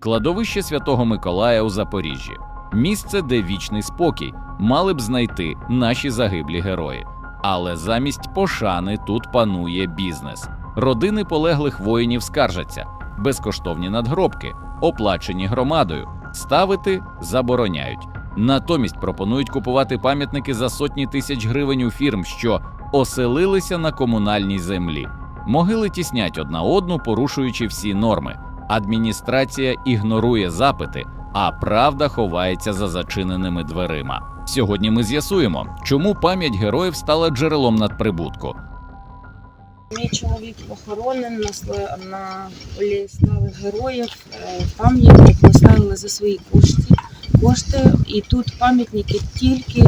Кладовище Святого Миколая у Запоріжжі. Місце, де вічний спокій мали б знайти наші загиблі герої. Але замість пошани тут панує бізнес. Родини полеглих воїнів скаржаться, безкоштовні надгробки, оплачені громадою, ставити забороняють. Натомість пропонують купувати пам'ятники за сотні тисяч гривень у фірм, що оселилися на комунальній землі. Могили тіснять одна одну, порушуючи всі норми. Адміністрація ігнорує запити, а правда ховається за зачиненими дверима. Сьогодні ми з'ясуємо, чому пам'ять героїв стала джерелом надприбутку. Мій чоловік сла- на полі слави героїв. Е, Пам'ятник поставили за свої кошти, кошти, і тут пам'ятники тільки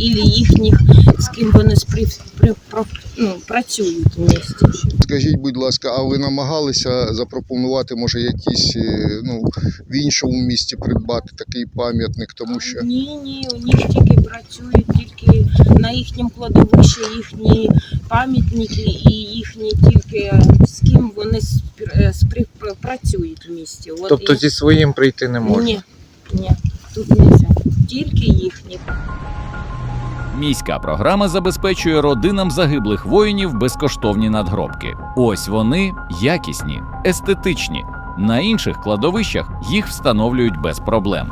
ілі їхніх, з ким вони спри, при, про, ну, працюють в місті. Скажіть, будь ласка, а ви намагалися запропонувати, може, якісь е, ну, в іншому місті придбати такий пам'ятник, тому що Ні, ні, у них тільки працюють, тільки на їхньому кладовищі їхні пам'ятники і їхні тільки з ким вони е, спри- працюють в місті. От Тобто і- зі своїм прийти не можна. Ні, ні, тут не можна. Тільки їхні. Міська програма забезпечує родинам загиблих воїнів безкоштовні надгробки. Ось вони якісні, естетичні. На інших кладовищах їх встановлюють без проблем.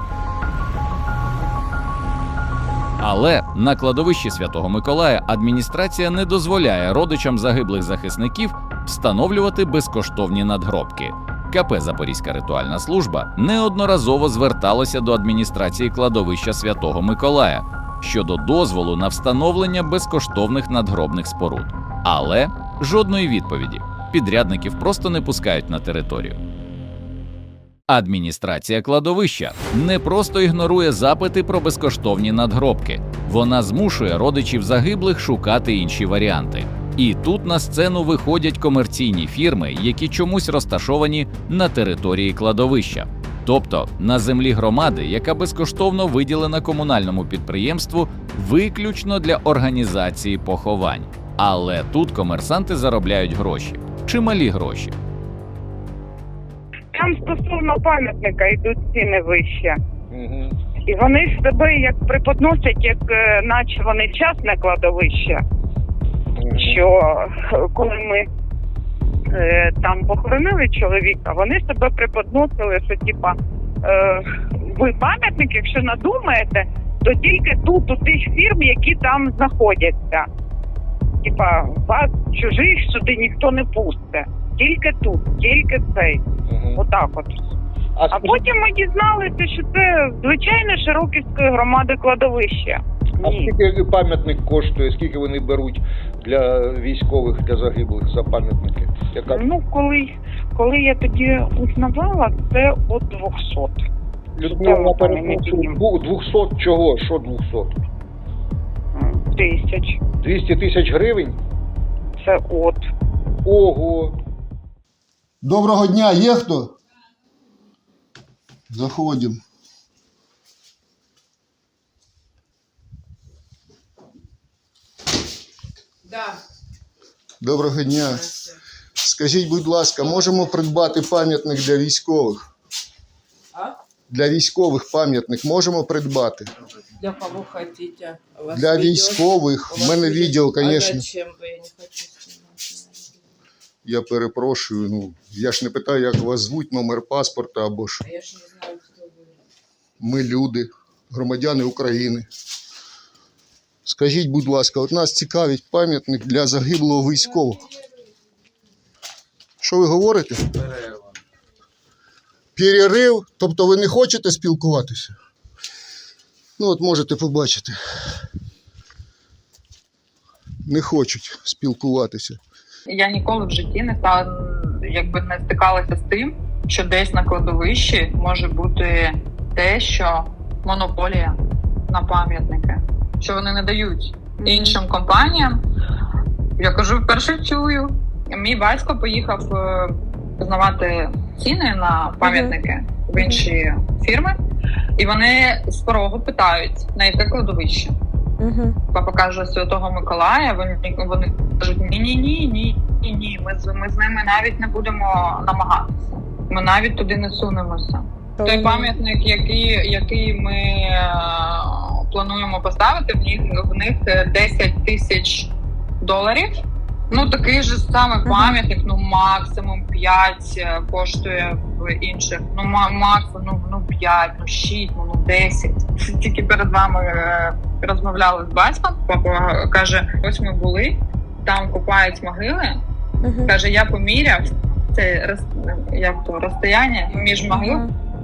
Але на кладовищі Святого Миколая адміністрація не дозволяє родичам загиблих захисників встановлювати безкоштовні надгробки. КП Запорізька ритуальна служба неодноразово зверталося до адміністрації кладовища Святого Миколая щодо дозволу на встановлення безкоштовних надгробних споруд. Але жодної відповіді. Підрядників просто не пускають на територію. Адміністрація кладовища не просто ігнорує запити про безкоштовні надгробки, вона змушує родичів загиблих шукати інші варіанти. І тут на сцену виходять комерційні фірми, які чомусь розташовані на території кладовища, тобто на землі громади, яка безкоштовно виділена комунальному підприємству виключно для організації поховань. Але тут комерсанти заробляють гроші, чималі гроші. Там стосовно пам'ятника йдуть ціни вище. І вони ж себе як преподносять, як е, наче вони частне кладовище. Що е, коли ми там похоронили чоловіка, вони себе преподносили, що типа е, ви пам'ятник, якщо надумаєте, то тільки тут у тих фірм, які там знаходяться. Типа, вас чужих сюди ніхто не пусте. Тільки тут, тільки цей. Отак от. А потім ми дізналися, що це звичайне Широківської громади кладовище. А Ні. скільки пам'ятник коштує, скільки вони беруть для військових, для загиблих за пам'ятники? Яка Ну, коли, коли я тоді узнавала, це от 200 Людмила я перепрошую, не дву- 200 чого? Що 200? м, тисяч. 200 тисяч гривень? Це от. Ого! Доброго дня, є хто? Заходимо. Доброго дня. Скажіть, будь ласка, можемо придбати пам'ятник для військових? Для військових пам'ятник можемо придбати. Для кого хотите? У вас Для військових. У вас мене відео, А звісно. зачем вы? Я не хочу снимать. Я перепрошую. Ну, я ж не питаю, як вас звуть, номер паспорта або ж А я ж не знаю, кто вы. ми люди, громадяни України. Скажіть, будь ласка, от нас цікавить пам'ятник для загиблого військового. Що ви говорите? Перерва. Перерив? Тобто ви не хочете спілкуватися? Ну, от можете побачити. Не хочуть спілкуватися. Я ніколи в житті не стала, якби не стикалася з тим, що десь на кладовищі може бути те, що монополія на пам'ятники, що вони не дають іншим компаніям. Я кажу, вперше чую. Мій батько поїхав е, познавати ціни на пам'ятники в інші фірми, і вони з порогу питають, на яке кладовище. Папа каже Святого Миколая. Вони, вони кажуть: ні, ні, ні, ні, ні, ні. Ми з ми з ними навіть не будемо намагатися. Ми навіть туди не сунемося. Той пам'ятник, який, який ми е, плануємо поставити, в них в них е, 10 тисяч доларів. Ну такий же самий Мгм. пам'ятник, ну максимум 5 коштує в інших. Ну ма- максимум ну, ну 5, ну 6, ну, ну 10. Тільки перед вами е, розмовляли з батьком. Папа каже: ось ми були, там купають могили. Каже, я поміряв це як то розстояння між могил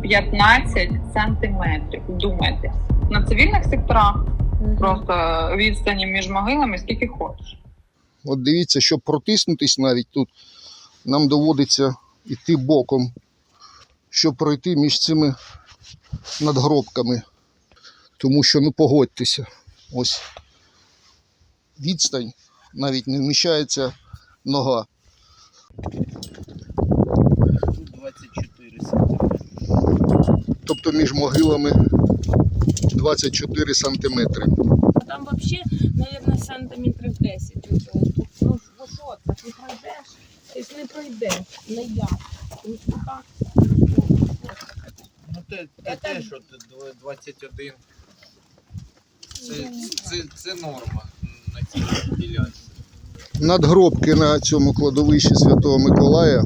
15 сантиметрів. Думайте. На цивільних секторах просто відстані між могилами скільки хочеш. От дивіться, щоб протиснутись навіть тут, нам доводиться йти боком, щоб пройти між цими надгробками. Тому що, ну погодьтеся, ось відстань, навіть не вміщається нога. Тут 24 сантиметра. Між могилами 24 сантиметри. А там вообще, наверное, сантиметрів 10. Ось, ось, тут. Ну, ну що це, ти пройдеш? Ти не пройдеш, не я. Ось так. Ну те, те, те що ти 21. Це, це, це норма на цій ділянці. Надгробки на цьому кладовищі Святого Миколая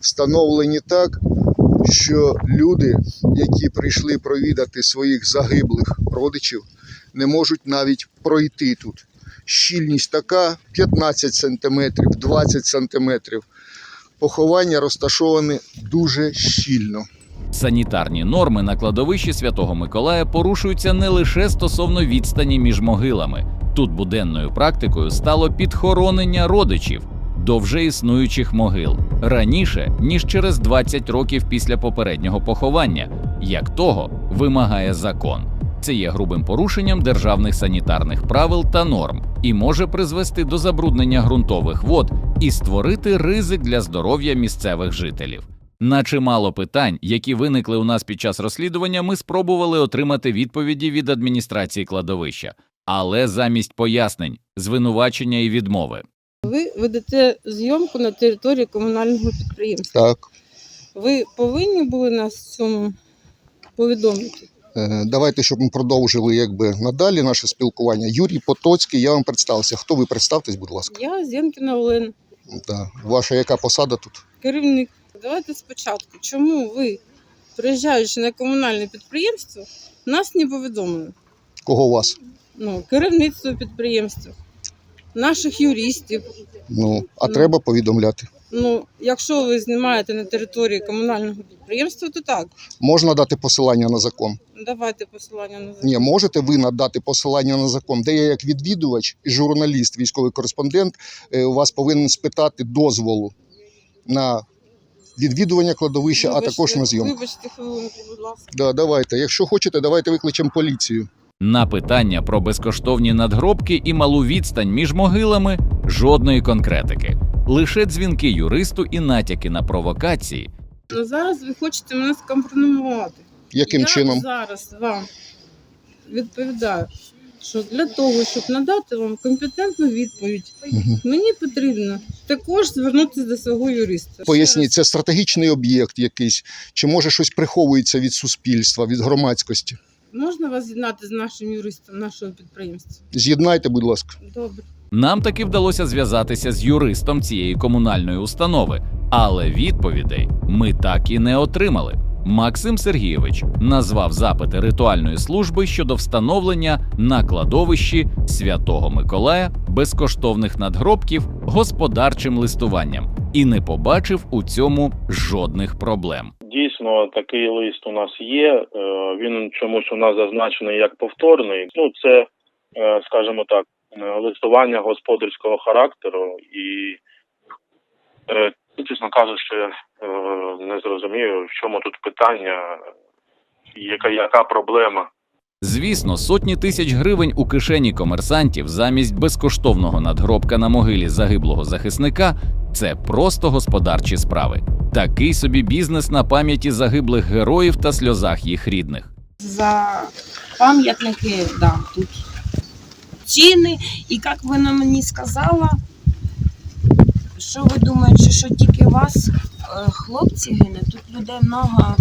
встановлені так, що люди, які прийшли провідати своїх загиблих родичів, не можуть навіть пройти тут. Щільність така 15 см, 20 см. Поховання розташовані дуже щільно. Санітарні норми на кладовищі Святого Миколая порушуються не лише стосовно відстані між могилами. Тут буденною практикою стало підхоронення родичів до вже існуючих могил раніше ніж через 20 років після попереднього поховання, як того вимагає закон. Це є грубим порушенням державних санітарних правил та норм і може призвести до забруднення ґрунтових вод і створити ризик для здоров'я місцевих жителів. На чимало питань, які виникли у нас під час розслідування, ми спробували отримати відповіді від адміністрації кладовища, але замість пояснень, звинувачення і відмови. Ви ведете зйомку на території комунального підприємства. Так, Ви повинні були нас в цьому повідомити. е, давайте, щоб ми продовжили якби надалі наше спілкування. Юрій Потоцький, я вам представився. Хто ви представтесь, будь ласка? Я Зєнкіна Олена, Да. Ваша яка посада тут? керівник. Давайте спочатку. Чому ви, приїжджаючи на комунальне підприємство, нас не повідомили? Кого у вас? Ну, керівництво підприємства, наших юристів. Ну, а Ну. треба повідомляти. Ну, якщо ви знімаєте на території комунального підприємства, то так. Можна дати посилання на закон? Давайте посилання на закон. Ні, можете ви надати посилання на закон, де я як відвідувач журналіст, військовий кореспондент, е, у вас повинен спитати дозволу на відвідування кладовища, а також на зйомку. Вибачте хвилинку, будь ласка. Да, давайте. Якщо хочете, давайте викличемо поліцію. На питання про безкоштовні надгробки і малу відстань між могилами жодної конкретики, лише дзвінки юристу і натяки на провокації. Ну, зараз ви хочете мене скомпрометувати. Яким Я чином? зараз вам відповідаю, що для того, щоб надати вам компетентну відповідь, Мгм. мені потрібно також звернутися до свого юриста. Поясніть, це стратегічний об'єкт якийсь, чи може щось приховується від суспільства, від громадськості? Можна вас з'єднати з нашим юристом нашого підприємства? З'єднайте, будь ласка. Добре. Нам таки вдалося зв'язатися з юристом цієї комунальної установи, але відповідей ми так і не отримали. Максим Сергійович назвав запити ритуальної служби щодо встановлення на кладовищі Святого Миколая безкоштовних надгробків господарчим листуванням і не побачив у цьому жодних проблем. Дійсно, такий лист у нас є. Е, Він чомусь у нас зазначений як повторний. Ну, це, е, скажімо так, е, листування господарського характеру і, чесно кажучи, не зрозумію, в чому тут питання, яка, яка проблема. Звісно, сотні тисяч гривень у кишені комерсантів замість безкоштовного надгробка на могилі загиблого захисника це просто господарчі справи. Такий собі бізнес на пам'яті загиблих героїв та сльозах їх рідних. За пам'ятники, да, тут ціни. І як вона мені сказала, що ви думаєте, що тільки вас е, хлопці гинуть, тут людей много,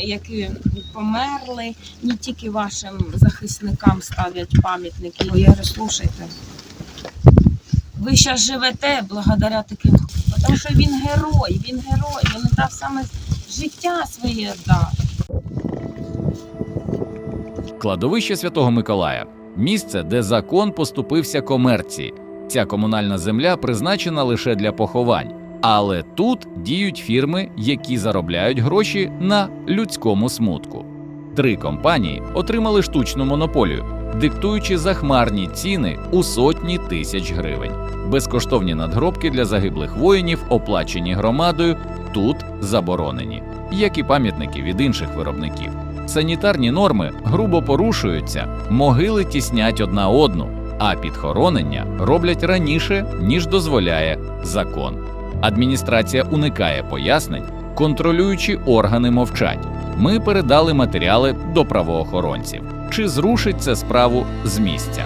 які померли. Не тільки вашим захисникам ставлять пам'ятники. Я говорю, слушайте. Ви зараз живете благодаря таким, тому що він герой, він герой, він дав саме життя своє дав. Кладовище Святого Миколая місце, де закон поступився комерції. Ця комунальна земля призначена лише для поховань, але тут діють фірми, які заробляють гроші на людському смутку. Три компанії отримали штучну монополію, диктуючи захмарні ціни у сотні тисяч гривень. Безкоштовні надгробки для загиблих воїнів, оплачені громадою, тут заборонені, як і пам'ятники від інших виробників. Санітарні норми грубо порушуються, могили тіснять одна одну, а підхоронення роблять раніше, ніж дозволяє закон. Адміністрація уникає пояснень, контролюючі органи мовчать. Ми передали матеріали до правоохоронців. Чи зрушить це справу з місця?